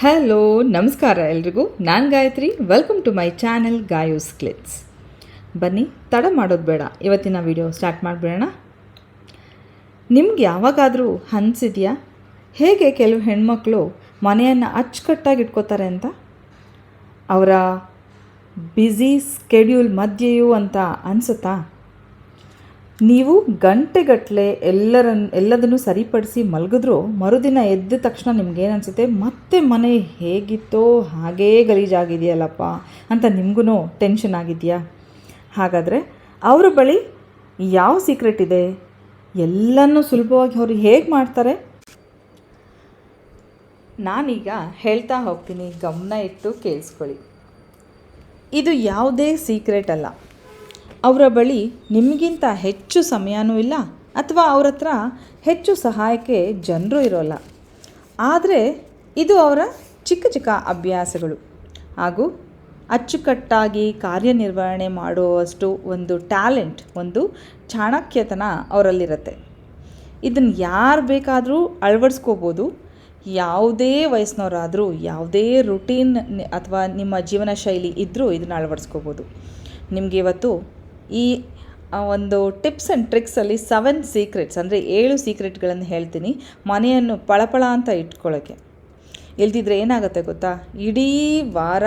Hello ನಮಸ್ಕಾರ ಎಲ್ರಿಗೂ. ನಾನು Gayatri. Welcome to my channel Gayos clips ಬನ್ನಿ, ತಡ ಮಾಡೋದು ಬೇಡ. ಇವತ್ತಿನ ವಿಡಿಯೋ ಸ್ಟಾರ್ಟ್ ಮಾಡಿಬಿಡೋಣ. ನಿಮ್ಗೆ ಯಾವಾಗಾದರೂ ಅನಿಸಿದೆಯಾ ಹೇಗೆ ಕೆಲವು ಹೆಣ್ಮಕ್ಳು ಮನೆಯನ್ನು ಅಚ್ಚುಕಟ್ಟಾಗಿ ಇಟ್ಕೋತಾರೆ ಅಂತ? ಅವರ ಬ್ಯುಸಿ ಸ್ಕೆಡ್ಯೂಲ್ ಮಧ್ಯೆಯೂ ಅಂತ ಅನಿಸುತ್ತಾ? ನೀವು ಗಂಟೆಗಟ್ಟಲೆ ಎಲ್ಲರನ್ನ ಎಲ್ಲದನ್ನು ಸರಿಪಡಿಸಿ ಮಲಗಿದ್ರು ಮರುದಿನ ಎದ್ದ ತಕ್ಷಣ ನಿಮ್ಗೇನು ಅನಿಸುತ್ತೆ? ಮತ್ತೆ ಮನೆ ಹೇಗಿತ್ತೋ ಹಾಗೇ ಗಲೀಜಾಗಿದೆಯಲ್ಲಪ್ಪ ಅಂತ ನಿಮಗೂ ಟೆನ್ಷನ್ ಆಗಿದೆಯಾ? ಹಾಗಾದರೆ ಅವರ ಬಳಿ ಯಾವ ಸೀಕ್ರೆಟ್ ಇದೆ? ಎಲ್ಲನೂ ಸುಲಭವಾಗಿ ಅವರು ಹೇಗೆ ಮಾಡ್ತಾರೆ? ನಾನೀಗ ಹೇಳ್ತಾ ಹೋಗ್ತೀನಿ. ಗಮನ ಇಟ್ಟು ಕೇಳಿಸ್ಕೊಳ್ಳಿ. ಇದು ಯಾವುದೇ ಸೀಕ್ರೆಟ್ ಅಲ್ಲ. ಅವರ ಬಳಿ ನಿಮಗಿಂತ ಹೆಚ್ಚು ಸಮಯನೂ ಇಲ್ಲ ಅಥವಾ ಅವ್ರ ಹತ್ರ ಹೆಚ್ಚು ಸಹಾಯಕ್ಕೆ ಜನರು ಇರೋಲ್ಲ. ಆದರೆ ಇದು ಅವರ ಚಿಕ್ಕ ಚಿಕ್ಕ ಅಭ್ಯಾಸಗಳು. ಹಾಗೂ ಅಚ್ಚುಕಟ್ಟಾಗಿ ಕಾರ್ಯನಿರ್ವಹಣೆ ಮಾಡುವಷ್ಟು ಒಂದು ಟ್ಯಾಲೆಂಟ್, ಒಂದು ಚಾಣಕ್ಯತನ ಅವರಲ್ಲಿರುತ್ತೆ. ಇದನ್ನು ಯಾರು ಬೇಕಾದರೂ ಅಳವಡಿಸ್ಕೋಬೋದು. ಯಾವುದೇ ವಯಸ್ಸಿನವರಾದರೂ ಯಾವುದೇ ರುಟೀನ್ ಅಥವಾ ನಿಮ್ಮ ಜೀವನ ಶೈಲಿ ಇದ್ದರೂ ಇದನ್ನು ಅಳವಡಿಸ್ಕೋಬೋದು. ನಿಮಗೆ ಇವತ್ತು ಈ ಒಂದು ಟಿಪ್ಸ್ ಆ್ಯಂಡ್ ಟ್ರಿಕ್ಸಲ್ಲಿ ಸೆವೆನ್ ಸೀಕ್ರೆಟ್ಸ್ ಅಂದರೆ ಏಳು ಸೀಕ್ರೆಟ್ಗಳನ್ನು ಹೇಳ್ತೀನಿ ಮನೆಯನ್ನು ಪಳಪಳ ಅಂತ ಇಟ್ಕೊಳ್ಳೋಕ್ಕೆ ಇಲ್ದಿದ್ರೆ ಏನಾಗುತ್ತೆ ಗೊತ್ತಾ? ಇಡೀ ವಾರ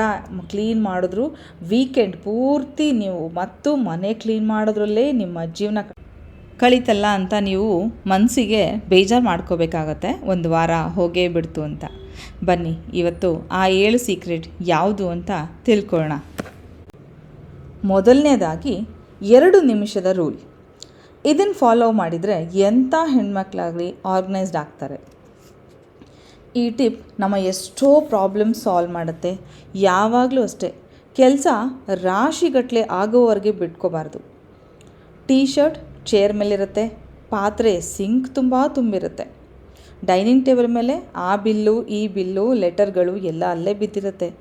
ಕ್ಲೀನ್ ಮಾಡಿದ್ರು ವೀಕೆಂಡ್ ಪೂರ್ತಿ ನೀವು ಮತ್ತು ಮನೆ ಕ್ಲೀನ್ ಮಾಡೋದ್ರಲ್ಲೇ ನಿಮ್ಮ ಜೀವನ ಕಳೀತಲ್ಲ ಅಂತ ನೀವು ಮನಸ್ಸಿಗೆ ಬೇಜಾರು ಮಾಡ್ಕೋಬೇಕಾಗತ್ತೆ ಒಂದು ವಾರ ಹೋಗೇ ಬಿಡ್ತು ಅಂತ. ಬನ್ನಿ, ಇವತ್ತು ಆ ಏಳು ಸೀಕ್ರೆಟ್ ಯಾವುದು ಅಂತ ತಿಳ್ಕೊಳ್ಳೋಣ ಮೊದಲನೇದಾಗಿ ಎರಡು ನಿಮಿಷದ ರೂಲ್. ಇದನ್ನು ಫಾಲೋ ಮಾಡಿದರೆ ಎಂಥ ಹೆಣ್ಮಕ್ಳಾಗಲಿ ಆರ್ಗನೈಸ್ಡ್ ಆಗ್ತಾರೆ. ಈ ಟಿಪ್ ನಮ್ಮ ಎಷ್ಟೋ ಪ್ರಾಬ್ಲಮ್ ಸಾಲ್ವ್ ಮಾಡುತ್ತೆ. ಯಾವಾಗಲೂ ಅಷ್ಟೇ. ಕೆಲಸ ರಾಶಿಗಟ್ಟಲೆ ಆಗೋವರೆಗೆ ಬಿಟ್ಕೋಬಾರ್ದು. ಟೀ ಶರ್ಟ್ ಚೇರ್ ಮೇಲಿರುತ್ತೆ. ಪಾತ್ರೆ ಸಿಂಕ್ ತುಂಬ ತುಂಬಿರುತ್ತೆ. ಡೈನಿಂಗ್ ಟೇಬಲ್ ಮೇಲೆ ಆ ಬಿಲ್ಲು, ಈ ಬಿಲ್ಲು ಲೆಟರ್ಗಳು ಎಲ್ಲ ಅಲ್ಲೇ ಬಿದ್ದಿರುತ್ತೆ.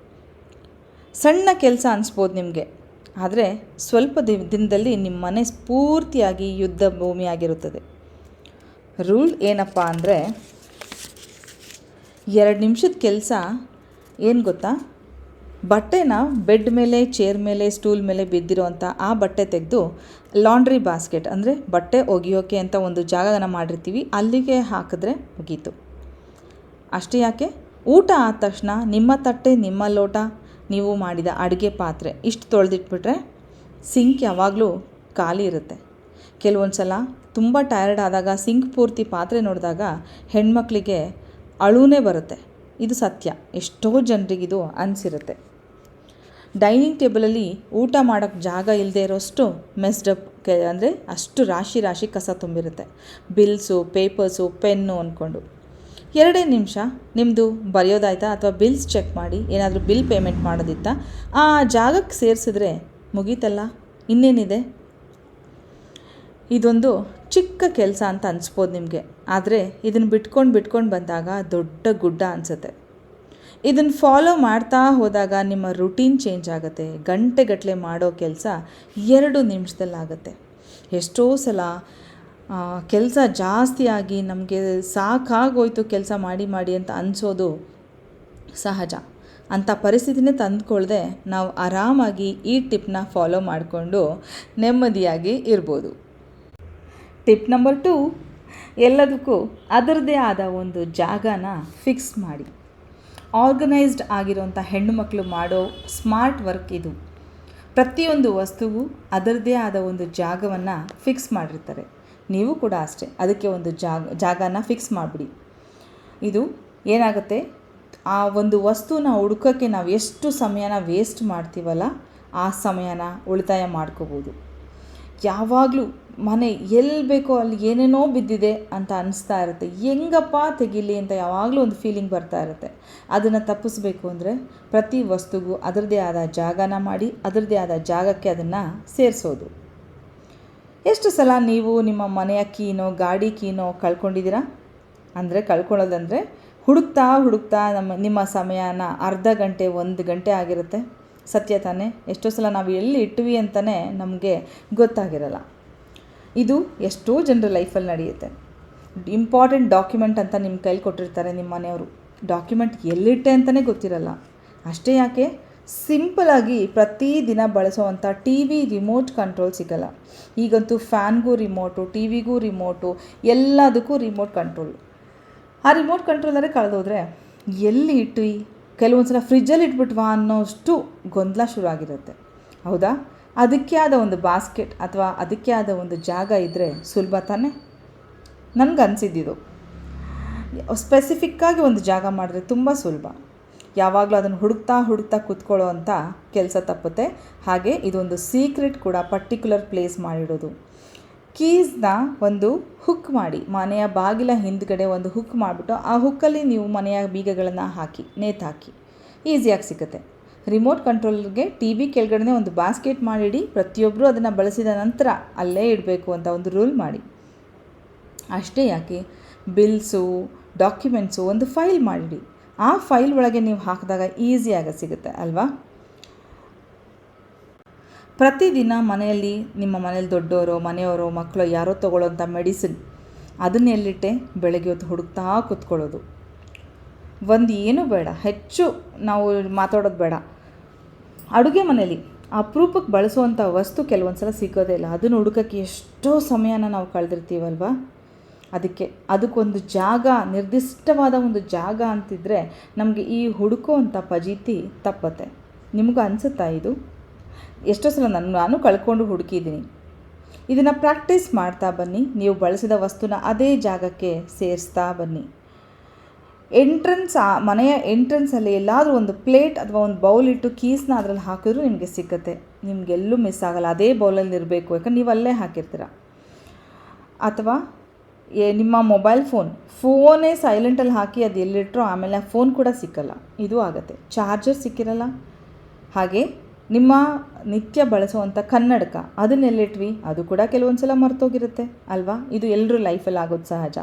ಸಣ್ಣ ಕೆಲಸ ಅನಿಸ್ಬೋದು ನಿಮಗೆ. ಆದರೆ ಸ್ವಲ್ಪ ದಿನ ದಿನದಲ್ಲಿ ನಿಮ್ಮ ಮನೆ ಸ್ಫೂರ್ತಿಯಾಗಿ ಯುದ್ಧ ಭೂಮಿಯಾಗಿರುತ್ತದೆ ರೂಲ್ ಏನಪ್ಪ ಅಂದರೆ ಎರಡು ನಿಮಿಷದ ಕೆಲಸ ಏನು ಗೊತ್ತಾ? ಬಟ್ಟೆನ ಬೆಡ್ ಮೇಲೆ, ಚೇರ್ ಮೇಲೆ, ಸ್ಟೂಲ್ ಮೇಲೆ ಬಿದ್ದಿರೋವಂಥ ಆ ಬಟ್ಟೆ ತೆಗೆದು ಲಾಂಡ್ರಿ ಬಾಸ್ಕೆಟ್ ಅಂದರೆ ಬಟ್ಟೆ ಒಗೆಯೋಕೆ ಅಂತ ಒಂದು ಜಾಗನ ಮಾಡಿರ್ತೀವಿ, ಅಲ್ಲಿಗೆ ಹಾಕಿದ್ರೆ ಮುಗೀತು. ಅಷ್ಟೇ ಯಾಕೆ? ಊಟ ಆದ ತಕ್ಷಣ ನಿಮ್ಮ ತಟ್ಟೆ, ನಿಮ್ಮ ಲೋಟ ನೀವು ಮಾಡಿದ ಅಡುಗೆ ಪಾತ್ರೆ ಇಷ್ಟು ತೊಳೆದಿಟ್ಬಿಟ್ರೆ ಸಿಂಕ್ ಯಾವಾಗಲೂ ಖಾಲಿ ಇರುತ್ತೆ. ಕೆಲವೊಂದು ಸಲ ತುಂಬ ಟಯರ್ಡ್ ಆದಾಗ ಸಿಂಕ್ ಪೂರ್ತಿ ಪಾತ್ರೆ ನೋಡಿದಾಗ ಹೆಣ್ಮಕ್ಳಿಗೆ ಅಳುನೇ ಬರುತ್ತೆ. ಇದು ಸತ್ಯ. ಎಷ್ಟೋ ಜನರಿಗಿದು ಅನಿಸಿರುತ್ತೆ. ಡೈನಿಂಗ್ ಟೇಬಲಲ್ಲಿ ಊಟ ಮಾಡೋಕ್ಕೆ ಜಾಗ ಇಲ್ಲದೆ ಇರೋಷ್ಟು ಮೆಸ್ಡಪ್ ಕೆ ಅಂದರೆ ಅಷ್ಟು ರಾಶಿ ರಾಶಿ ಕಸ ತುಂಬಿರುತ್ತೆ. ಬಿಲ್ಸು, ಪೇಪರ್ಸು, ಪೆನ್ನು ಅಂದ್ಕೊಂಡು ಎರಡೇ ನಿಮಿಷ ನಿಮ್ಮದು ಬರೆಯೋದಾಯ್ತಾ ಅಥವಾ ಬಿಲ್ಸ್ ಚೆಕ್ ಮಾಡಿ, ಏನಾದರೂ ಬಿಲ್ ಪೇಮೆಂಟ್ ಮಾಡೋದಿತ್ತಾ, ಆ ಜಾಗಕ್ಕೆ ಸೇರಿಸಿದ್ರೆ ಮುಗೀತಲ್ಲ? ಇನ್ನೇನಿದೆ? ಇದೊಂದು ಚಿಕ್ಕ ಕೆಲಸ ಅಂತ ಅನಿಸ್ಬೋದು ನಿಮಗೆ. ಆದರೆ ಇದನ್ನು ಬಿಟ್ಕೊಂಡು ಬಿಟ್ಕೊಂಡು ಬಂದಾಗ ದೊಡ್ಡ ಗುಡ್ಡ ಅನಿಸುತ್ತೆ. ಇದನ್ನು ಫಾಲೋ ಮಾಡ್ತಾ ಹೋದಾಗ ನಿಮ್ಮ ರುಟೀನ್ ಚೇಂಜ್ ಆಗುತ್ತೆ. ಗಂಟೆಗಟ್ಟಲೆ ಮಾಡೋ ಕೆಲಸ ಎರಡು ನಿಮಿಷದಲ್ಲಾಗುತ್ತೆ. ಎಷ್ಟೋ ಸಲ ಕೆಲಸ ಜಾಸ್ತಿಯಾಗಿ ನಮಗೆ ಸಾಕಾಗೋಯ್ತು ಕೆಲಸ ಮಾಡಿ ಮಾಡಿ ಅಂತ ಅನಿಸೋದು ಸಹಜ. ಅಂಥ ಪರಿಸ್ಥಿತಿನೇ ತಂದುಕೊಳ್ಳದೆ ನಾವು ಆರಾಮಾಗಿ ಈ ಟಿಪ್ನ ಫಾಲೋ ಮಾಡಿಕೊಂಡು ನೆಮ್ಮದಿಯಾಗಿ ಇರ್ಬೋದು. ಟಿಪ್ ನಂಬರ್ ಟು, ಎಲ್ಲದಕ್ಕೂ ಅದರದೇ ಆದ ಒಂದು ಜಾಗನ ಫಿಕ್ಸ್ ಮಾಡಿ. ಆರ್ಗನೈಸ್ಡ್ ಆಗಿರೋಂಥ ಹೆಣ್ಣು ಮಕ್ಕಳು ಮಾಡೋ ಸ್ಮಾರ್ಟ್ ವರ್ಕ್ ಇದು. ಪ್ರತಿಯೊಂದು ವಸ್ತುವು ಅದರದೇ ಆದ ಒಂದು ಜಾಗವನ್ನು ಫಿಕ್ಸ್ ಮಾಡಿರ್ತಾರೆ. ನೀವು ಕೂಡ ಅಷ್ಟೇ. ಅದಕ್ಕೆ ಒಂದು ಜಾಗ, ಜಾಗನ ಫಿಕ್ಸ್ ಮಾಡಿಬಿಡಿ. ಇದು ಏನಾಗುತ್ತೆ? ಆ ಒಂದು ವಸ್ತುನ ಹುಡುಕೋಕ್ಕೆ ನಾವು ಎಷ್ಟು ಸಮಯನ ವೇಸ್ಟ್ ಮಾಡ್ತೀವಲ್ಲ, ಆ ಸಮಯನ ಉಳಿತಾಯ ಮಾಡ್ಕೋಬೋದು. ಯಾವಾಗಲೂ ಮನೆ ಎಲ್ಲಿ ಬೇಕೋ ಅಲ್ಲಿ ಏನೇನೋ ಬಿದ್ದಿದೆ ಅಂತ ಅನಿಸ್ತಾ ಇರುತ್ತೆ. ಹೆಂಗಪ್ಪ ತೆಗಿಲಿ ಅಂತ ಯಾವಾಗಲೂ ಒಂದು ಫೀಲಿಂಗ್ ಬರ್ತಾ ಇರುತ್ತೆ. ಅದನ್ನು ತಪ್ಪಿಸ್ಬೇಕು ಅಂದರೆ ಪ್ರತಿ ವಸ್ತುಗೂ ಅದರದ್ದೇ ಆದ ಜಾಗನ ಮಾಡಿ, ಅದರದ್ದೇ ಆದ ಜಾಗಕ್ಕೆ ಅದನ್ನು ಸೇರಿಸೋದು. ಎಷ್ಟು ಸಲ ನೀವು ನಿಮ್ಮ ಮನೆಯ ಕೀನೋ, ಗಾಡಿ ಕೀನೋ ಕಳ್ಕೊಂಡಿದ್ದೀರಾ? ಅಂದರೆ ಕಳ್ಕೊಳ್ಳೋದಂದರೆ ಹುಡುಕ್ತಾ ಹುಡುಕ್ತಾ ನಮ್ಮ, ನಿಮ್ಮ ಸಮಯನ ಅರ್ಧ ಗಂಟೆ, ಒಂದು ಗಂಟೆ ಆಗಿರುತ್ತೆ. ಸತ್ಯ ತಾನೇ, ಎಷ್ಟೋ ಸಲ ನಾವು ಎಲ್ಲಿ ಇಟ್ವಿ ಅಂತಲೇ ನಮಗೆ ಗೊತ್ತಾಗಿರಲ್ಲ. ಇದು ಎಷ್ಟೋ ಜನರ ಲೈಫಲ್ಲಿ ನಡೆಯುತ್ತೆ. ಇಂಪಾರ್ಟೆಂಟ್ ಡಾಕ್ಯುಮೆಂಟ್ ಅಂತ ನಿಮ್ಮ ಕೈಲಿ ಕೊಟ್ಟಿರ್ತಾರೆ ನಿಮ್ಮ ಮನೆಯವರು. ಡಾಕ್ಯುಮೆಂಟ್ ಎಲ್ಲಿಟ್ಟೆ ಅಂತಲೇ ಗೊತ್ತಿರಲ್ಲ. ಅಷ್ಟೇ ಯಾಕೆ? ಸಿಂಪಲಾಗಿ ಪ್ರತಿದಿನ ಬಳಸುವಂಥ ಟಿ ವಿ ರಿಮೋಟ್ ಕಂಟ್ರೋಲ್ ಸಿಗಲ್ಲ. ಈಗಂತೂ ಫ್ಯಾನ್ಗೂ ರಿಮೋಟು, ಟಿ ವಿಗೂ ರಿಮೋಟು, ಎಲ್ಲದಕ್ಕೂ ರಿಮೋಟ್ ಕಂಟ್ರೋಲ್. ಆ ರಿಮೋಟ್ ಕಂಟ್ರೋಲರೇ ಕಳೆದೋದ್ರೆ ಎಲ್ಲಿ ಇಟ್ವಿ ಕೆಲವೊಂದು ಸಲ ಫ್ರಿಜ್ಜಲ್ಲಿ ಇಟ್ಬಿಟ್ವಾ ಅನ್ನೋಷ್ಟು ಗೊಂದಲ ಶುರು ಆಗಿರುತ್ತೆ ಹೌದಾ? ಅದಕ್ಕೆ ಆದ ಒಂದು ಬಾಸ್ಕೆಟ್ ಅಥವಾ ಅದಕ್ಕೆ ಆದ ಒಂದು ಜಾಗ ಇದ್ದರೆ ಸುಲಭ ತಾನೇ? ನನಗೆ ಅನಿಸಿದ್ದಿದು ಸ್ಪೆಸಿಫಿಕ್ಕಾಗಿ ಒಂದು ಜಾಗ ಮಾಡಿದ್ರೆ ತುಂಬ ಸುಲಭ. ಯಾವಾಗಲೂ ಅದನ್ನು ಹುಡುಕ್ತಾ ಹುಡುಕ್ತಾ ಕೂತ್ಕೊಳ್ಳೋ ಅಂತ ಕೆಲಸ ತಪ್ಪುತ್ತೆ. ಹಾಗೆ ಇದೊಂದು ಸೀಕ್ರೆಟ್ ಕೂಡ ಪರ್ಟಿಕ್ಯುಲರ್ ಪ್ಲೇಸ್ ಮಾಡಿಡೋದು. ಕೀಸ್ನ ಒಂದು ಹುಕ್ ಮಾಡಿ, ಮನೆಯ ಬಾಗಿಲ ಹಿಂದ್ಗಡೆ ಒಂದು ಹುಕ್ ಮಾಡಿಬಿಟ್ಟು ಆ ಹುಕ್ಕಲ್ಲಿ ನೀವು ಮನೆಯ ಬೀಗಗಳನ್ನು ಹಾಕಿ ನೇತಾಕಿ ಈಸಿಯಾಗಿ ಸಿಗುತ್ತೆ ರಿಮೋಟ್ ಕಂಟ್ರೋಲ್ಗೆ ಟಿ ವಿ ಕೆಳಗಡೆ ಒಂದು ಬಾಸ್ಕೆಟ್ ಮಾಡಿಡಿ ಪ್ರತಿಯೊಬ್ಬರು ಅದನ್ನು ಬಳಸಿದ ನಂತರ ಅಲ್ಲೇ ಇಡಬೇಕು ಅಂತ ಒಂದು ರೂಲ್ ಮಾಡಿ. ಅಷ್ಟೇ ಯಾಕೆ? ಬಿಲ್ಸು ಡಾಕ್ಯುಮೆಂಟ್ಸು ಒಂದು ಫೈಲ್ ಮಾಡಿಡಿ. ಆ ಫೈಲ್ ಒಳಗೆ ನೀವು ಹಾಕಿದಾಗ ಈಸಿಯಾಗಿ ಸಿಗುತ್ತೆ, ಅಲ್ವಾ? ಪ್ರತಿದಿನ ಮನೆಯಲ್ಲಿ ನಿಮ್ಮ ಮನೇಲಿ ದೊಡ್ಡವರು ಮನೆಯವರು, ಮಕ್ಕಳು ಯಾರೋ ತೊಗೊಳ್ಳೋಂಥ ಮೆಡಿಸಿನ್ ಅದನ್ನೆಲ್ಲಿಟ್ಟೆ ಬೆಳಗ್ಗೆ ಹೊತ್ತು ಹುಡುಕ್ತಾ ಕೂತ್ಕೊಳ್ಳೋದು. ಒಂದು ಏನೂ ಬೇಡ, ಹೆಚ್ಚು ನಾವು ಮಾತಾಡೋದು ಬೇಡ. ಅಡುಗೆ ಮನೆಯಲ್ಲಿ ಅಪರೂಪಕ್ಕೆ ಬಳಸುವಂಥ ವಸ್ತು ಕೆಲವೊಂದು ಸಲ ಸಿಗೋದೇ ಇಲ್ಲ. ಅದನ್ನು ಹುಡುಕಕ್ಕೆ ಎಷ್ಟೋ ಸಮಯನ ನಾವು ಕಳೆದಿರ್ತೀವಲ್ವ? ಅದಕ್ಕೆ ಅದಕ್ಕೊಂದು ಜಾಗ, ನಿರ್ದಿಷ್ಟವಾದ ಒಂದು ಜಾಗ ಅಂತಿದ್ರೆ ನಮಗೆ ಈ ಹುಡುಕೋ ಅಂಥ ಫಜೀತಿ ತಪ್ಪತ್ತೆ. ನಿಮಗೂ ಅನಿಸುತ್ತಾ ಇದು? ಎಷ್ಟೋ ಸಲ ನಾನು ನಾನು ಕಳ್ಕೊಂಡು ಹುಡುಕಿದ್ದೀನಿ. ಇದನ್ನು ಪ್ರಾಕ್ಟೀಸ್ ಮಾಡ್ತಾ ಬನ್ನಿ. ನೀವು ಬಳಸಿದ ವಸ್ತುನ ಅದೇ ಜಾಗಕ್ಕೆ ಸೇರಿಸ್ತಾ ಬನ್ನಿ. ಎಂಟ್ರೆನ್ಸ್ ಆ ಮನೆಯ ಎಂಟ್ರೆನ್ಸಲ್ಲಿ ಎಲ್ಲಾದರೂ ಒಂದು ಪ್ಲೇಟ್ ಅಥವಾ ಒಂದು ಬೌಲ್ ಇಟ್ಟು ಕೀಸ್ನ ಅದರಲ್ಲಿ ಹಾಕಿದ್ರೂ ನಿಮಗೆ ಸಿಕ್ಕತ್ತೆ. ನಿಮಗೆಲ್ಲೂ ಮಿಸ್ ಆಗಲ್ಲ. ಅದೇ ಬೌಲಲ್ಲಿ ಇರಬೇಕು ಯಾಕಂದ್ರೆ ನೀವು ಅಲ್ಲೇ ಹಾಕಿರ್ತೀರ. ಅಥವಾ ಏ, ನಿಮ್ಮ ಮೊಬೈಲ್ ಫೋನ್, ಫೋನೇ ಸೈಲೆಂಟಲ್ಲಿ ಹಾಕಿ ಅದು ಎಲ್ಲಿಟ್ಟರೋ ಆಮೇಲೆ ಆ ಫೋನ್ ಕೂಡ ಸಿಕ್ಕಲ್ಲ. ಇದು ಆಗುತ್ತೆ. ಚಾರ್ಜರ್ ಸಿಕ್ಕಿರಲ್ಲ. ಹಾಗೆ ನಿಮ್ಮ ನಿತ್ಯ ಬಳಸುವಂಥ ಕನ್ನಡಕ ಅದನ್ನೆಲ್ಲಿಟ್ವಿ ಅದು ಕೂಡ ಕೆಲವೊಂದು ಸಲ ಮರ್ತೋಗಿರುತ್ತೆ, ಅಲ್ವಾ? ಇದು ಎಲ್ಲರೂ ಲೈಫಲ್ಲಿ ಆಗೋದು ಸಹಜ.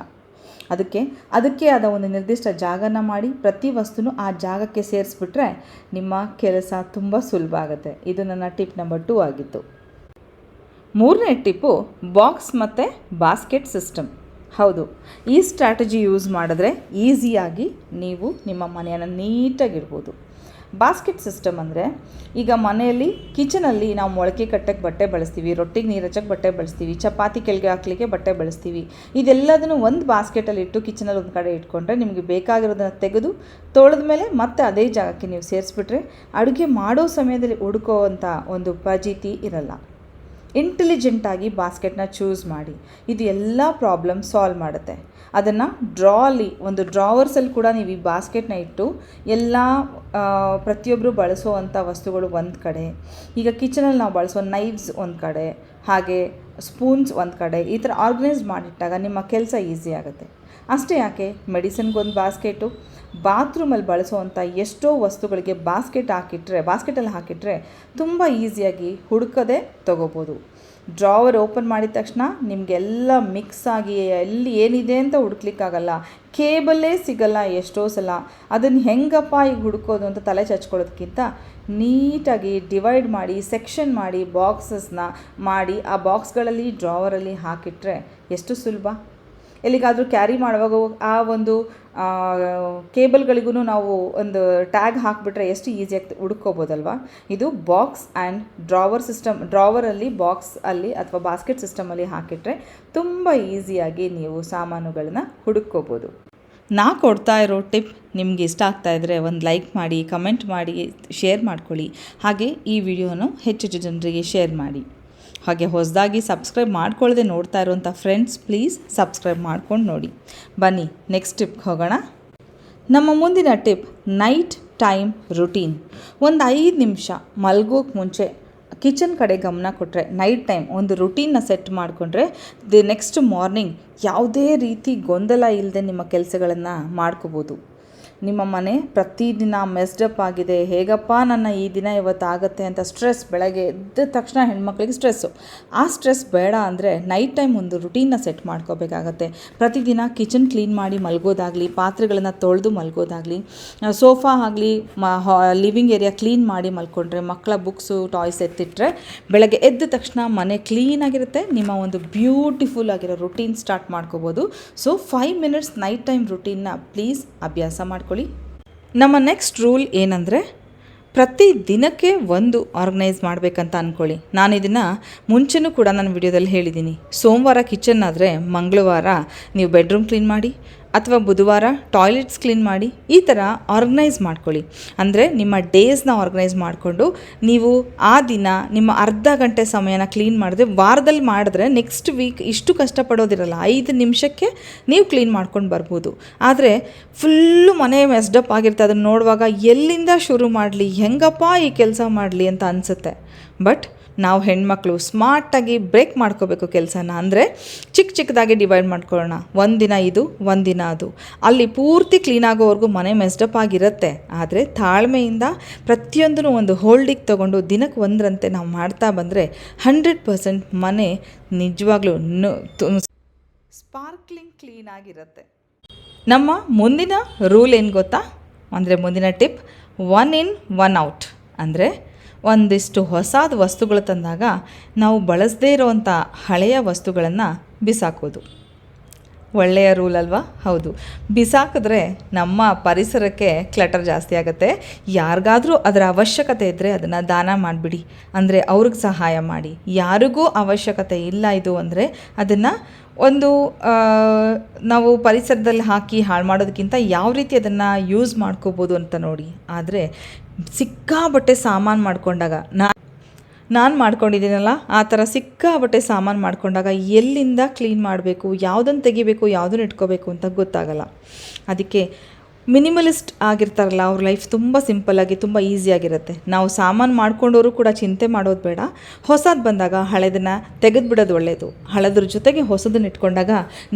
ಅದಕ್ಕೆ ಅದಕ್ಕೆ ಆದ ಒಂದು ನಿರ್ದಿಷ್ಟ ಜಾಗನ ಮಾಡಿ, ಪ್ರತಿ ವಸ್ತುನೂ ಆ ಜಾಗಕ್ಕೆ ಸೇರಿಸ್ಬಿಟ್ರೆ ನಿಮ್ಮ ಕೆಲಸ ತುಂಬ ಸುಲಭ ಆಗುತ್ತೆ. ಇದು ನನ್ನ ಟಿಪ್ ನಂಬರ್ ಟೂ ಆಗಿತ್ತು. ಮೂರನೇ ಟಿಪ್ಪು ಬಾಕ್ಸ್ ಮತ್ತು ಬಾಸ್ಕೆಟ್ ಸಿಸ್ಟಮ್ ಹೌದು. ಈ ಸ್ಟ್ರಾಟಜಿ ಯೂಸ್ ಮಾಡಿದ್ರೆ ಈಸಿಯಾಗಿ ನೀವು ನಿಮ್ಮ ಮನೆಯನ್ನು ನೀಟಾಗಿಡ್ಬೋದು. ಬಾಸ್ಕೆಟ್ ಸಿಸ್ಟಮ್ ಅಂದರೆ ಈಗ ಮನೆಯಲ್ಲಿ ಕಿಚನಲ್ಲಿ ನಾವು ಮೊಳಕೆ ಕಟ್ಟಕ್ಕೆ ಬಟ್ಟೆ ಬಳಸ್ತೀವಿ, ರೊಟ್ಟಿಗೆ ನೀರು ಹಚ್ಚಕ್ಕೆ ಬಟ್ಟೆ ಬಳಸ್ತೀವಿ, ಚಪಾತಿ ಕೆಳಗೆ ಹಾಕ್ಲಿಕ್ಕೆ ಬಟ್ಟೆ ಬಳಸ್ತೀವಿ. ಇದೆಲ್ಲದನ್ನು ಒಂದು ಬಾಸ್ಕೆಟಲ್ಲಿ ಇಟ್ಟು ಕಿಚನಲ್ಲಿ ಒಂದು ಕಡೆ ಇಟ್ಕೊಂಡ್ರೆ ನಿಮಗೆ ಬೇಕಾಗಿರೋದನ್ನು ತೆಗೆದು ತೊಳೆದ ಮೇಲೆ ಮತ್ತೆ ಅದೇ ಜಾಗಕ್ಕೆ ನೀವು ಸೇರಿಸ್ಬಿಟ್ರೆ ಅಡುಗೆ ಮಾಡೋ ಸಮಯದಲ್ಲಿ ಹುಡುಕೋ ಒಂದು ಪ್ರಜೀತಿ ಇರಲ್ಲ. ಇಂಟೆಲಿಜೆಂಟಾಗಿ ಬಾಸ್ಕೆಟ್ನ ಚೂಸ್ ಮಾಡಿ. ಇದು ಎಲ್ಲ ಪ್ರಾಬ್ಲಮ್ ಸಾಲ್ವ್ ಮಾಡುತ್ತೆ. ಅದನ್ನು ಡ್ರಾಲಿ ಒಂದು ಡ್ರಾವರ್ಸಲ್ಲಿ ಕೂಡ ನೀವು ಈ ಬಾಸ್ಕೆಟ್ನ ಇಟ್ಟು ಎಲ್ಲ ಪ್ರತಿಯೊಬ್ಬರು ಬಳಸುವಂಥ ವಸ್ತುಗಳು ಒಂದು ಕಡೆ. ಈಗ ಕಿಚನಲ್ಲಿ ನಾವು ಬಳಸೋ ನೈವ್ಸ್ ಒಂದು ಕಡೆ, ಹಾಗೆ ಸ್ಪೂನ್ಸ್ ಒಂದು ಕಡೆ. ಈ ಥರ ಆರ್ಗನೈಸ್ ಮಾಡಿಟ್ಟಾಗ ನಿಮ್ಮ ಕೆಲಸ ಈಸಿ ಆಗುತ್ತೆ. ಅಷ್ಟೇ ಯಾಕೆ? ಮೆಡಿಸಿನ್ಗೊಂದು ಬಾಸ್ಕೆಟು, ಬಾತ್ರೂಮಲ್ಲಿ ಬಳಸುವಂಥ ಎಷ್ಟೋ ವಸ್ತುಗಳಿಗೆ ಬಾಸ್ಕೆಟ್ ಹಾಕಿಟ್ರೆ, ಬಾಸ್ಕೆಟಲ್ಲಿ ಹಾಕಿಟ್ರೆ ತುಂಬ ಈಸಿಯಾಗಿ ಹುಡುಕದೆ ತೊಗೋಬೋದು. ಡ್ರಾವರ್ ಓಪನ್ ಮಾಡಿದ ತಕ್ಷಣ ನಿಮಗೆಲ್ಲ ಮಿಕ್ಸ್ ಆಗಿ ಎಲ್ಲಿ ಏನಿದೆ ಅಂತ ಹುಡುಕ್ಲಿಕ್ಕಾಗಲ್ಲ. ಕೇಬಲ್ಲೇ ಸಿಗಲ್ಲ ಎಷ್ಟೋ ಸಲ. ಅದನ್ನು ಹೆಂಗಪ್ಪ ಈಗ ಹುಡುಕೋದು ಅಂತ ತಲೆ ಚಚ್ಕೊಳ್ಳೋದಕ್ಕಿಂತ ನೀಟಾಗಿ ಡಿವೈಡ್ ಮಾಡಿ, ಸೆಕ್ಷನ್ ಮಾಡಿ, ಬಾಕ್ಸಸ್ನ ಮಾಡಿ ಆ ಬಾಕ್ಸ್ಗಳಲ್ಲಿ, ಡ್ರಾವರಲ್ಲಿ ಹಾಕಿಟ್ರೆ ಎಷ್ಟು ಸುಲಭ? ಎಲ್ಲಿಗಾದರೂ ಕ್ಯಾರಿ ಮಾಡುವಾಗ ಆ ಒಂದು ಕೇಬಲ್ಗಳಿಗೂ ನಾವು ಒಂದು ಟ್ಯಾಗ್ ಹಾಕಿಬಿಟ್ರೆ ಎಷ್ಟು ಈಸಿಯಾಗಿ ಹುಡ್ಕೋಬೋದಲ್ವಾ ಇದು ಬಾಕ್ಸ್ ಆ್ಯಂಡ್ ಡ್ರಾವರ್ ಸಿಸ್ಟಮ್ ಡ್ರಾವರಲ್ಲಿ ಬಾಕ್ಸ್ ಅಲ್ಲಿ ಅಥವಾ ಬಾಸ್ಕೆಟ್ ಸಿಸ್ಟಮಲ್ಲಿ ಹಾಕಿಟ್ರೆ ತುಂಬ ಈಸಿಯಾಗಿ ನೀವು ಸಾಮಾನುಗಳನ್ನ ಹುಡುಕೋಬೋದು ನಾ ಕೊಡ್ತಾ ಇರೋ ಟಿಪ್ ನಿಮ್ಗೆ ಇಷ್ಟ ಆಗ್ತಾ ಇದ್ದರೆ ಒಂದು ಲೈಕ್ ಮಾಡಿ ಕಮೆಂಟ್ ಮಾಡಿ ಶೇರ್ ಮಾಡ್ಕೊಳ್ಳಿ. ಹಾಗೆ ಈ ವಿಡಿಯೋನು ಹೆಚ್ಚು ಜನರಿಗೆ ಶೇರ್ ಮಾಡಿ. ಹಾಗೆ ಹೊಸದಾಗಿ ಸಬ್ಸ್ಕ್ರೈಬ್ ಮಾಡ್ಕೊಳ್ಳದೆ ನೋಡ್ತಾ ಇರೋಂಥ ಫ್ರೆಂಡ್ಸ್ ಪ್ಲೀಸ್ ಸಬ್ಸ್ಕ್ರೈಬ್ ಮಾಡ್ಕೊಂಡು ನೋಡಿ. ಬನ್ನಿ ನೆಕ್ಸ್ಟ್ ಟಿಪ್ಗೆ ಹೋಗೋಣ. ನಮ್ಮ ಮುಂದಿನ ಟಿಪ್ ನೈಟ್ ಟೈಮ್ ರುಟೀನ್ ಒಂದು ಐದು ನಿಮಿಷ ಮಲ್ಗೋಕ್ಕೆ ಮುಂಚೆ ಕಿಚನ್ ಕಡೆ ಗಮನ ಕೊಟ್ಟರೆ ನೈಟ್ ಟೈಮ್ ಒಂದು ರುಟೀನ್ನ ಸೆಟ್ ಮಾಡಿಕೊಂಡ್ರೆ ದಿ ನೆಕ್ಸ್ಟ್ ಮಾರ್ನಿಂಗ್ ಯಾವುದೇ ರೀತಿ ಗೊಂದಲ ಇಲ್ಲದೆ ನಿಮ್ಮ ಕೆಲಸಗಳನ್ನು ಮಾಡ್ಕೋಬೋದು. ನಿಮ್ಮ ಮನೆ ಪ್ರತಿದಿನ ಮೆಸ್ಡಪ್ ಆಗಿದೆ. ಹೇಗಪ್ಪ ನನ್ನ ಈ ದಿನ ಇವತ್ತು ಆಗುತ್ತೆ ಅಂತ ಸ್ಟ್ರೆಸ್ ಬೆಳಗ್ಗೆ ಎದ್ದ ತಕ್ಷಣ ಹೆಣ್ಮಕ್ಳಿಗೆ ಸ್ಟ್ರೆಸ್ಸು ಆ ಸ್ಟ್ರೆಸ್ ಬೇಡ ಅಂದರೆ ನೈಟ್ ಟೈಮ್ ಒಂದು ರುಟೀನ್ನ ಸೆಟ್ ಮಾಡ್ಕೋಬೇಕಾಗತ್ತೆ. ಪ್ರತಿದಿನ ಕಿಚನ್ ಕ್ಲೀನ್ ಮಾಡಿ ಮಲ್ಗೋದಾಗಲಿ, ಪಾತ್ರೆಗಳನ್ನು ತೊಳೆದು ಮಲ್ಗೋದಾಗಲಿ ಸೋಫಾ ಆಗಲಿ, ಮ ಲಿವಿಂಗ್ ಏರಿಯಾ ಕ್ಲೀನ್ ಮಾಡಿ ಮಲ್ಕೊಂಡ್ರೆ, ಮಕ್ಕಳ ಬುಕ್ಸು ಟಾಯ್ಸ್ ಎತ್ತಿಟ್ರೆ ಬೆಳಗ್ಗೆ ಎದ್ದ ತಕ್ಷಣ ಮನೆ ಕ್ಲೀನಾಗಿರುತ್ತೆ ನಿಮ್ಮ ಒಂದು ಬ್ಯೂಟಿಫುಲ್ ಆಗಿರೋ ರುಟೀನ್ ಸ್ಟಾರ್ಟ್ ಮಾಡ್ಕೋಬೋದು. So five minutes night time ರುಟೀನ್ನ please ಅಭ್ಯಾಸ ಮಾಡ್ಕೊಳ್ಳಿ ಮಾಡ್ಕೊಳ್ಳಿ. ನಮ್ಮ ನೆಕ್ಸ್ಟ್ ರೂಲ್ ಏನಂದರೆ, ಪ್ರತಿ ದಿನಕ್ಕೆ ಒಂದು ಆರ್ಗನೈಸ್ ಮಾಡಬೇಕಂತ ಅಂದ್ಕೊಳ್ಳಿ ನಾನು ಇದನ್ನು ಮುಂಚೆನೂ ಕೂಡ ನಾನು ವಿಡಿಯೋದಲ್ಲಿ ಹೇಳಿದ್ದೀನಿ ಸೋಮವಾರ ಕಿಚನ್ ಆದರೆ ಮಂಗಳವಾರ ನೀವು ಬೆಡ್ರೂಮ್ ಕ್ಲೀನ್ ಮಾಡಿ ಅಥವಾ ಬುಧವಾರ ಟಾಯ್ಲೆಟ್ಸ್ ಕ್ಲೀನ್ ಮಾಡಿ ಈ ಥರ ಆರ್ಗನೈಸ್ ಮಾಡ್ಕೊಳ್ಳಿ. ಅಂದರೆ ನಿಮ್ಮ ಡೇಸ್ನ ಆರ್ಗನೈಸ್ ಮಾಡಿಕೊಂಡು ನೀವು ಆ ದಿನ ನಿಮ್ಮ ಅರ್ಧ ಗಂಟೆ ಸಮಯನ ಕ್ಲೀನ್ ಮಾಡಿದ್ರೆ ವಾರದಲ್ಲಿ ಮಾಡಿದ್ರೆ ನೆಕ್ಸ್ಟ್ ವೀಕ್ ಇಷ್ಟು ಕಷ್ಟಪಡೋದಿರಲ್ಲ, ಐದು ನಿಮಿಷಕ್ಕೆ ನೀವು ಕ್ಲೀನ್ ಮಾಡ್ಕೊಂಡು ಬರ್ಬೋದು. ಆದರೆ ಫುಲ್ಲು ಮನೆ ಮೆಸ್ಡಪ್ ಆಗಿರುತ್ತೆ, ಅದನ್ನು ನೋಡುವಾಗ ಎಲ್ಲಿಂದ ಶುರು ಮಾಡಲಿ, ಹೆಂಗಪ್ಪ ಈ ಕೆಲಸ ಮಾಡಲಿ ಅಂತ ಅನಿಸುತ್ತೆ. ಬಟ್ ನಾವು ಹೆಣ್ಮಕ್ಳು ಸ್ಮಾರ್ಟಾಗಿ ಬ್ರೇಕ್ ಮಾಡ್ಕೋಬೇಕು ಕೆಲಸನ ಅಂದರೆ ಚಿಕ್ಕ ಚಿಕ್ಕದಾಗಿ ಡಿವೈಡ್ ಮಾಡ್ಕೊಳ್ಳೋಣ. ಒಂದಿನ ಇದು ಒಂದಿನ ಅದು. ಅಲ್ಲಿ ಪೂರ್ತಿ ಕ್ಲೀನ್ ಆಗೋವರೆಗೂ ಮನೆ ಮೆಸ್ಡಪ್ ಆಗಿರುತ್ತೆ. ಆದರೆ ತಾಳ್ಮೆಯಿಂದ ಪ್ರತಿಯೊಂದನ್ನು ಒಂದು ಹೋಲ್ಡಿಗೆ ತೊಗೊಂಡು ದಿನಕ್ಕೆ ಒಂದರಂತೆ ನಾವು ಮಾಡ್ತಾ ಬಂದರೆ ಹಂಡ್ರೆಡ್ ಪರ್ಸೆಂಟ್ ಮನೆ ನಿಜವಾಗ್ಲೂ ಸ್ಪಾರ್ಕ್ಲಿಂಗ್ ಕ್ಲೀನ್ ಆಗಿರುತ್ತೆ. ನಮ್ಮ ಮುಂದಿನ ರೂಲ್ ಏನು ಗೊತ್ತಾ? ಅಂದರೆ ಮುಂದಿನ tip one in one out ಅಂದರೆ ಒಂದಿಷ್ಟು ಹೊಸಾದ ವಸ್ತುಗಳು ತಂದಾಗ ನಾವು ಬಳಸದೇ ಇರೋವಂಥ ಹಳೆಯ ವಸ್ತುಗಳನ್ನು ಬಿಸಾಕೋದು. ಒಳ್ಳೆಯ ರೂಲ್ ಅಲ್ವಾ? ಹೌದು. ಬಿಸಾಕಿದ್ರೆ ನಮ್ಮ ಪರಿಸರಕ್ಕೆ ಕ್ಲಟರ್ ಜಾಸ್ತಿ ಆಗುತ್ತೆ. ಯಾರಿಗಾದರೂ ಅದರ ಅವಶ್ಯಕತೆ ಇದ್ದರೆ ಅದನ್ನು ದಾನ ಮಾಡಿಬಿಡಿ. ಅಂದರೆ ಅವ್ರಿಗೆ ಸಹಾಯ ಮಾಡಿ. ಯಾರಿಗೂ ಅವಶ್ಯಕತೆ ಇಲ್ಲ ಇದು ಅಂದರೆ ಅದನ್ನು ಒಂದು ನಾವು ಪರಿಸರದಲ್ಲಿ ಹಾಕಿ ಹಾಳು ಮಾಡೋದಕ್ಕಿಂತ ಯಾವ ರೀತಿ ಅದನ್ನು ಯೂಸ್ ಮಾಡ್ಕೋಬೋದು ಅಂತ ನೋಡಿ. ಆದರೆ ಸಿಕ್ಕಾಬಟ್ಟೆ ಸಾಮಾನು ಮಾಡಿಕೊಂಡಾಗ ನಾ ನಾನು ಮಾಡ್ಕೊಂಡಿದ್ದೀನಲ್ಲ, ಆ ಥರ ಸಿಕ್ಕಾಬಟ್ಟೆ ಸಾಮಾನು ಮಾಡಿಕೊಂಡಾಗ ಎಲ್ಲಿಂದ ಕ್ಲೀನ್ ಮಾಡಬೇಕು ಯಾವುದನ್ನು ತೆಗಿಬೇಕು ಯಾವುದನ್ನು ಇಟ್ಕೋಬೇಕು ಅಂತ ಗೊತ್ತಾಗಲ್ಲ. ಅದಕ್ಕೆ ಮಿನಿಮಲಿಸ್ಟ್ ಆಗಿರ್ತಾರಲ್ಲ, ಅವ್ರ ಲೈಫ್ ತುಂಬ ಸಿಂಪಲ್ಲಾಗಿ ತುಂಬ ಈಸಿಯಾಗಿರುತ್ತೆ ನಾವು ಸಾಮಾನು ಮಾಡ್ಕೊಂಡವರು ಕೂಡ ಚಿಂತೆ ಮಾಡೋದು ಬೇಡ. ಹೊಸದು ಬಂದಾಗ ಹಳೆದನ್ನು ತೆಗೆದುಬಿಡೋದು ಒಳ್ಳೆಯದು ಹಳೆದ್ರ ಜೊತೆಗೆ ಹೊಸದನ್ನ ಇಟ್ಕೊಂಡಾಗ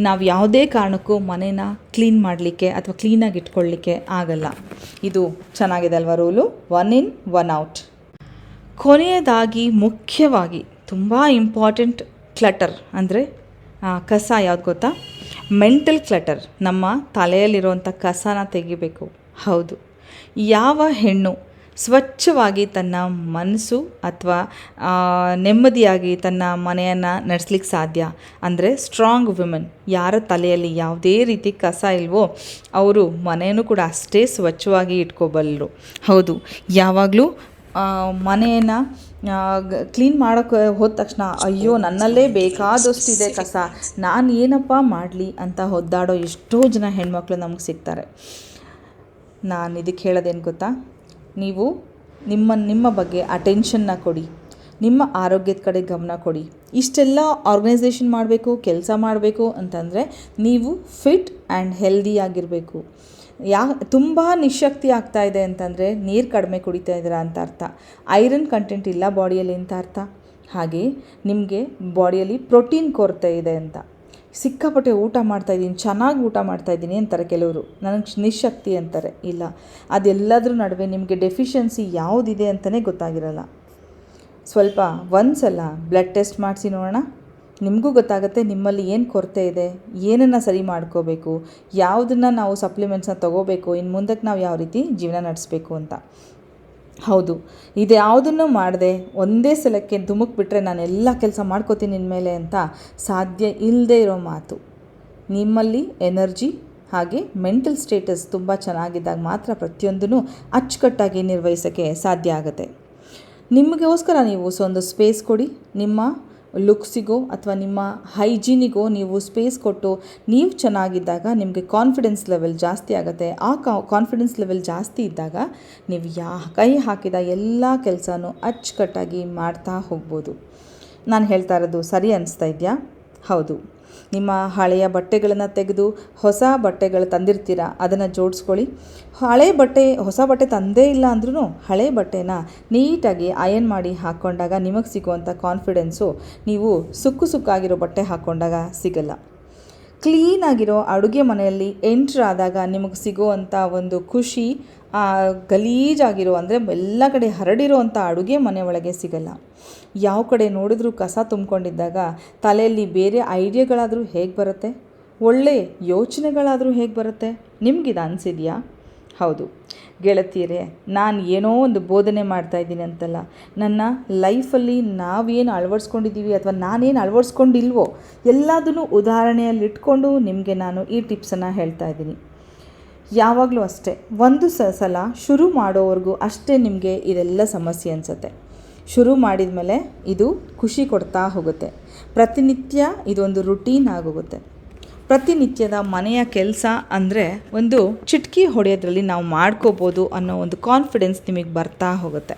ನಾವು ಯಾವುದೇ ಕಾರಣಕ್ಕೂ ಮನೇನ ಕ್ಲೀನ್ ಮಾಡಲಿಕ್ಕೆ ಅಥವಾ ಕ್ಲೀನಾಗಿ ಇಟ್ಕೊಳ್ಳಿಕ್ಕೆ ಆಗಲ್ಲ. ಇದು ಚೆನ್ನಾಗಿದೆ ಅಲ್ವಾ rule? One in one out ಕೊನೆಯದಾಗಿ ಮುಖ್ಯವಾಗಿ ತುಂಬ ಇಂಪಾರ್ಟೆಂಟ್ ಕ್ಲಟರ್ ಅಂದರೆ ಕಸ ಯಾವ್ದು ಗೊತ್ತಾ? ಮೆಂಟಲ್ ಕ್ಲಟರ್ ನಮ್ಮ ತಲೆಯಲ್ಲಿರುವಂಥ ಕಸನ ತೆಗಿಬೇಕು. ಹೌದು. ಯಾವ ಹೆಣ್ಣು ಸ್ವಚ್ಛವಾಗಿ ತನ್ನ ಮನಸ್ಸು ಅಥವಾ ನೆಮ್ಮದಿಯಾಗಿ ತನ್ನ ಮನೆಯನ್ನು ನಡೆಸ್ಲಿಕ್ಕೆ ಸಾಧ್ಯ? ಅಂದರೆ ಸ್ಟ್ರಾಂಗ್ ವುಮೆನ್ ಯಾರ ತಲೆಯಲ್ಲಿ ಯಾವುದೇ ರೀತಿ ಕಸ ಇಲ್ವೋ ಅವರು ಮನೆಯನ್ನು ಕೂಡ ಅಷ್ಟೇ ಸ್ವಚ್ಛವಾಗಿ ಇಟ್ಕೋಬಲ್ಲರು ಹೌದು. ಯಾವಾಗಲೂ ಮನೆಯನ್ನು ಕ್ಲೀನ್ ಮಾಡೋಕ್ಕೆ ಹೋದ ತಕ್ಷಣ, ಅಯ್ಯೋ, ನನ್ನಲ್ಲೇ ಬೇಕಾದಷ್ಟಿದೆ ಕಸ. ನಾನು ಏನಪ್ಪ ಮಾಡಲಿ? ಅಂತ ಒದ್ದಾಡೋ ಎಷ್ಟೋ ಜನ ಹೆಣ್ಮಕ್ಳು ನಮಗೆ ಸಿಗ್ತಾರೆ. ನಾನು ಇದಕ್ಕೆ ಹೇಳೋದೇನು ಗೊತ್ತಾ? ನೀವು ನಿಮ್ಮ ನಿಮ್ಮ ಬಗ್ಗೆ ಅಟೆನ್ಷನ್ನ ಕೊಡಿ. ನಿಮ್ಮ ಆರೋಗ್ಯದ ಕಡೆ ಗಮನ ಕೊಡಿ. ಇಷ್ಟೆಲ್ಲ ಆರ್ಗನೈಸೇಷನ್ ಮಾಡಬೇಕು, ಕೆಲಸ ಮಾಡಬೇಕು ಅಂತಂದರೆ ನೀವು ಫಿಟ್ ಆ್ಯಂಡ್ ಹೆಲ್ದಿ ಆಗಿರಬೇಕು. ಯಾ, ತುಂಬ ನಿಶಕ್ತಿ ಆಗ್ತಾ ಇದೆ ಅಂತಂದರೆ ನೀರು ಕಡಿಮೆ ಕುಡಿತಾ ಇದ್ದೀರಾ ಅಂತ ಅರ್ಥ. ಐರನ್ ಕಂಟೆಂಟ್ ಇಲ್ಲ ಬಾಡಿಯಲ್ಲಿ ಅಂತ ಅರ್ಥ. ಹಾಗೆ ನಿಮಗೆ ಬಾಡಿಯಲ್ಲಿ ಪ್ರೋಟೀನ್ ಕೊರತೆ ಇದೆ ಅಂತ. ಸಿಕ್ಕಾಪಟ್ಟೆ ಊಟ ಮಾಡ್ತಾಯಿದ್ದೀನಿ ಚೆನ್ನಾಗಿ ಊಟ ಮಾಡ್ತಾಯಿದ್ದೀನಿ ಅಂತಾರೆ ಕೆಲವರು. ನನಗೆ ನಿಶಕ್ತಿ ಅಂತಾರೆ, ಇಲ್ಲ. ಅದೆಲ್ಲದರ ನಡುವೆ ನಿಮಗೆ ಡೆಫಿಷಿಯನ್ಸಿ ಯಾವುದಿದೆ ಅಂತಲೇ ಗೊತ್ತಾಗಿರಲ್ಲ. ಸ್ವಲ್ಪ ಒಂದ್ಸಲ ಬ್ಲಡ್ ಟೆಸ್ಟ್ ಮಾಡಿಸಿ ನೋಡೋಣ. ನಿಮಗೂ ಗೊತ್ತಾಗುತ್ತೆ ನಿಮ್ಮಲ್ಲಿ ಏನು ಕೊರತೆ ಇದೆ, ಏನನ್ನು ಸರಿ ಮಾಡ್ಕೋಬೇಕು, ಯಾವುದನ್ನು ನಾವು ಸಪ್ಲಿಮೆಂಟ್ಸ್ನ ತೊಗೋಬೇಕು ಇನ್ನು ಮುಂದಕ್ಕೆ ನಾವು ಯಾವ ರೀತಿ ಜೀವನ ನಡೆಸಬೇಕು ಅಂತ. ಹೌದು, ಇದು ಯಾವುದನ್ನು ಮಾಡದೆ ಒಂದೇ ಸಲಕ್ಕೆ ಧುಮುಕ್ಬಿಟ್ರೆ ನಾನು ಎಲ್ಲ ಕೆಲಸ ಮಾಡ್ಕೋತೀನಿ ಮೇಲೆ ಅಂತ ಸಾಧ್ಯ ಇಲ್ಲದೆ ಇರೋ ಮಾತು. ನಿಮ್ಮಲ್ಲಿ ಎನರ್ಜಿ ಹಾಗೆ ಮೆಂಟಲ್ ಸ್ಟೇಟಸ್ ತುಂಬ ಚೆನ್ನಾಗಿದ್ದಾಗ ಮಾತ್ರ ಪ್ರತಿಯೊಂದನ್ನು ಅಚ್ಚುಕಟ್ಟಾಗಿ ನಿರ್ವಹಿಸೋಕ್ಕೆ ಸಾಧ್ಯ ಆಗುತ್ತೆ. ನಿಮಗೋಸ್ಕರ ನೀವು ಸೊ ಒಂದು ಸ್ಪೇಸ್ ಕೊಡಿ, ನಿಮ್ಮ ಲುಕ್ಸಿಗೋ ಅಥವಾ ನಿಮ್ಮ ಹೈಜೀನಿಗೋ ನೀವು ಸ್ಪೇಸ್ ಕೊಟ್ಟು ನೀವು ಚೆನ್ನಾಗಿದ್ದಾಗ ನಿಮಗೆ ಕಾನ್ಫಿಡೆನ್ಸ್ ಲೆವೆಲ್ ಜಾಸ್ತಿ ಆಗುತ್ತೆ. ಆ ಕಾನ್ಫಿಡೆನ್ಸ್ ಲೆವೆಲ್ ಜಾಸ್ತಿ ಇದ್ದಾಗ ನೀವು ಯಾ, ಕೈ ಹಾಕಿದ ಎಲ್ಲ ಕೆಲಸನೂ ಅಚ್ಚುಕಟ್ಟಾಗಿ ಮಾಡ್ತಾ ಹೋಗ್ಬೋದು. ನಾನು ಹೇಳ್ತಾ ಇರೋದು ಸರಿ ಅನಿಸ್ತಾ ಇದೆಯಾ? ಹೌದು. ನಿಮ್ಮ ಹಳೆಯ ಬಟ್ಟೆಗಳನ್ನು ತೆಗೆದು ಹೊಸ ಬಟ್ಟೆಗಳು ತಂದಿರ್ತೀರ? ಅದನ್ನು ಜೋಡಿಸ್ಕೊಳ್ಳಿ. ಹಳೆ ಬಟ್ಟೆ, ಹೊಸ ಬಟ್ಟೆ ತಂದೇ ಇಲ್ಲ ಅಂದ್ರೂ ಹಳೆ ಬಟ್ಟೆನ ನೀಟಾಗಿ ಅಯನ್ ಮಾಡಿ ಹಾಕ್ಕೊಂಡಾಗ ನಿಮಗೆ ಸಿಗುವಂಥ ಕಾನ್ಫಿಡೆನ್ಸು ನೀವು ಸುಕ್ಕು ಸುಕ್ಕಾಗಿರೋ ಬಟ್ಟೆ ಹಾಕ್ಕೊಂಡಾಗ ಸಿಗಲ್ಲ. ಕ್ಲೀನಾಗಿರೋ ಅಡುಗೆ ಮನೆಯಲ್ಲಿ ಎಂಟ್ರ್ ಆದಾಗ ನಿಮಗೆ ಸಿಗುವಂಥ ಒಂದು ಖುಷಿ ಗಲೀಜಾಗಿರೋ ಅಂದರೆ ಎಲ್ಲ ಕಡೆ ಹರಡಿರುವಂಥ ಅಡುಗೆ ಮನೆ ಒಳಗೆ ಸಿಗಲ್ಲ. ಯಾವ ಕಡೆ ನೋಡಿದ್ರೂ ಕಸ ತುಂಬಿಕೊಂಡಿದ್ದಾಗ ತಲೆಯಲ್ಲಿ ಬೇರೆ ಐಡಿಯಾಗಳಾದರೂ ಹೇಗೆ ಬರುತ್ತೆ? ಒಳ್ಳೆ ಯೋಚನೆಗಳಾದರೂ ಹೇಗೆ ಬರುತ್ತೆ? ನಿಮಗಿದು ಅನಿಸಿದೆಯಾ? ಹೌದು. ಗೆಳತಿಯರೇ, ನಾನು ಏನೋ ಒಂದು ಬೋಧನೆ ಮಾಡ್ತಾ ಇದ್ದೀನಿ ಅಂತಲ್ಲ. ನನ್ನ ಲೈಫಲ್ಲಿ ನಾವೇನು ಅಳವಡಿಸ್ಕೊಂಡಿದ್ದೀವಿ ಅಥವಾ ನಾನೇನು ಅಳವಡಿಸ್ಕೊಂಡಿಲ್ವೋ ಎಲ್ಲದನ್ನು ಉದಾಹರಣೆಯಲ್ಲಿಟ್ಕೊಂಡು ನಿಮಗೆ ನಾನು ಈ ಟಿಪ್ಸನ್ನು ಹೇಳ್ತಾ ಇದ್ದೀನಿ. ಯಾವಾಗಲೂ ಅಷ್ಟೇ, ಒಂದು ಸ ಸಲ ಶುರು ಮಾಡೋವರೆಗೂ ಅಷ್ಟೇ ನಿಮಗೆ ಇದೆಲ್ಲ ಸಮಸ್ಯೆ ಅನಿಸುತ್ತೆ. ಶುರು ಮಾಡಿದ ಮೇಲೆ ಇದು ಖುಷಿ ಕೊಡ್ತಾ ಹೋಗುತ್ತೆ. ಪ್ರತಿನಿತ್ಯ ಇದೊಂದು ರುಟೀನ್ ಆಗೋಗುತ್ತೆ. ಪ್ರತಿನಿತ್ಯದ ಮನೆಯ ಕೆಲಸ ಅಂದರೆ ಒಂದು ಚಿಟ್ಕಿ ಹೊಡೆಯೋದ್ರಲ್ಲಿ ನಾವು ಮಾಡ್ಕೋಬೋದು ಅನ್ನೋ ಒಂದು ಕಾನ್ಫಿಡೆನ್ಸ್ ನಿಮಗೆ ಬರ್ತಾ ಹೋಗುತ್ತೆ.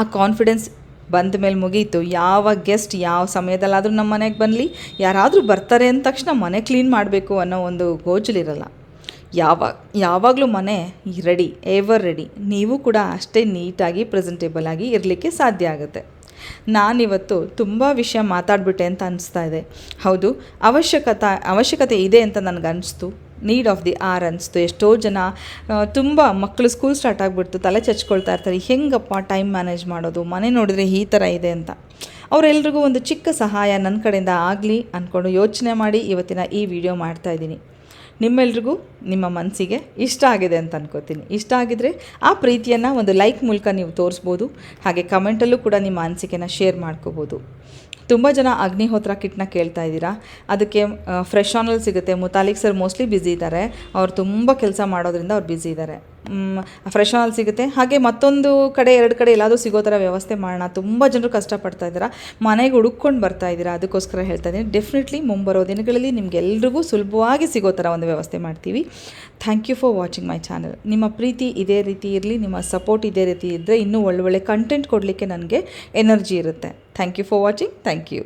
ಆ ಕಾನ್ಫಿಡೆನ್ಸ್ ಬಂದ ಮೇಲೆ ಮುಗೀತು. ಯಾವ ಗೆಸ್ಟ್ ಯಾವ ಸಮಯದಲ್ಲಾದರೂ ನಮ್ಮ ಮನೆಗೆ ಬನ್ನಲಿ ಯಾರಾದರೂ ಬರ್ತಾರೆ ಅಂದ ತಕ್ಷಣ ಮನೆ ಕ್ಲೀನ್ ಮಾಡಬೇಕು ಅನ್ನೋ ಒಂದು ಗೋಜಲಿರಲ್ಲ ಯಾವಾಗ ಯಾವಾಗಲೂ ಮನೆ ರೆಡಿ ಎವರ್ ರೆಡಿ ನೀವು ಕೂಡ ಅಷ್ಟೇ ನೀಟಾಗಿ ಪ್ರೆಸೆಂಟೇಬಲ್ ಆಗಿ ಇರಲಿಕ್ಕೆ ಸಾಧ್ಯ ಆಗುತ್ತೆ. ನಾನಿವತ್ತು ತುಂಬ ವಿಷಯ ಮಾತಾಡ್ಬಿಟ್ಟೆ ಅಂತ ಅನಿಸ್ತಾ ಇದೆ. ಹೌದು, ಅವಶ್ಯಕತೆ ಅವಶ್ಯಕತೆ ಇದೆ ಅಂತ ನನಗೆ ಅನಿಸ್ತು ನೀಡ್ ಆಫ್ ದಿ ಆರ್ ಅನಿಸ್ತು. ಎಷ್ಟೋ ಜನ ತುಂಬ ಮಕ್ಕಳು ಸ್ಕೂಲ್ ಸ್ಟಾರ್ಟ್ ಆಗಿಬಿಡ್ತು, ತಲೆ ಚಚ್ಕೊಳ್ತಾ ಇರ್ತಾರೆ. ಹೆಂಗಪ್ಪ ಟೈಮ್ ಮ್ಯಾನೇಜ್ ಮಾಡೋದು? ಮನೆ ನೋಡಿದ್ರೆ ಈ ಥರ ಇದೆ ಅಂತ. ಅವರೆಲ್ರಿಗೂ ಒಂದು ಚಿಕ್ಕ ಸಹಾಯ ನನ್ನ ಕಡೆಯಿಂದ ಆಗಲಿ ಅಂದ್ಕೊಂಡು ಯೋಚನೆ ಮಾಡಿ ಇವತ್ತಿನ ಈ ವಿಡಿಯೋ ಮಾಡ್ತಾಯಿದ್ದೀನಿ ನಿಮ್ಮೆಲ್ರಿಗೂ ನಿಮ್ಮ ಮನಸ್ಸಿಗೆ ಇಷ್ಟ ಆಗಿದೆ ಅಂತ ಅನ್ಕೋತೀನಿ. ಇಷ್ಟ ಆಗಿದರೆ ಆ ಪ್ರೀತಿಯನ್ನು ಒಂದು ಲೈಕ್ ಮೂಲಕ ನೀವು ತೋರಿಸ್ಬೋದು. ಹಾಗೆ ಕಮೆಂಟಲ್ಲೂ ಕೂಡ ನಿಮ್ಮ ಅನಿಸಿಕೆನ ಶೇರ್ ಮಾಡ್ಕೋಬೋದು. ತುಂಬ ಜನ ಅಗ್ನಿಹೋತ್ರ ಕಿಟ್ನ ಕೇಳ್ತಾ ಇದ್ದೀರಾ. ಅದಕ್ಕೆ ಫ್ರೆಶ್ ಆನಲ್ಲಿ ಸಿಗುತ್ತೆ. ಮುತಾಲಿಕ್ ಸರ್ ಮೋಸ್ಟ್ಲಿ ಬ್ಯುಸಿ ಇದ್ದಾರೆ. ಅವ್ರು ತುಂಬ ಕೆಲಸ ಮಾಡೋದ್ರಿಂದ ಅವ್ರು ಬ್ಯುಸಿ ಇದ್ದಾರೆ. ಫ್ರೆಶ್ ಆಲ್ ಸಿಗುತ್ತೆ. ಹಾಗೆ ಮತ್ತೊಂದು ಕಡೆ, ಎರಡು ಕಡೆ ಎಲ್ಲಾದರೂ ಸಿಗೋ ಥರ ವ್ಯವಸ್ಥೆ ಮಾಡೋಣ. ತುಂಬ ಜನರು ಕಷ್ಟಪಡ್ತಾ ಇದ್ದೀರಾ. ಮನೆಗೆ ಹುಡುಕೊಂಡು ಬರ್ತಾ ಇದ್ದೀರಾ. ಅದಕ್ಕೋಸ್ಕರ ಹೇಳ್ತಾ ಇದ್ದೀನಿ. ಡೆಫಿನೆಟ್ಲಿ ಮುಂಬರೋ ದಿನಗಳಲ್ಲಿ ನಿಮಗೆಲ್ರಿಗೂ ಸುಲಭವಾಗಿ ಸಿಗೋ ಥರ ಒಂದು ವ್ಯವಸ್ಥೆ ಮಾಡ್ತೀವಿ. Thank you for watching my channel ನಿಮ್ಮ ಪ್ರೀತಿ ಇದೇ ರೀತಿ ಇರಲಿ. ನಿಮ್ಮ ಸಪೋರ್ಟ್ ಇದೇ ರೀತಿ ಇದ್ದರೆ ಇನ್ನೂ ಒಳ್ಳೊಳ್ಳೆ ಕಂಟೆಂಟ್ ಕೊಡಲಿಕ್ಕೆ ನನಗೆ ಎನರ್ಜಿ ಇರುತ್ತೆ. Thank you for watching thank you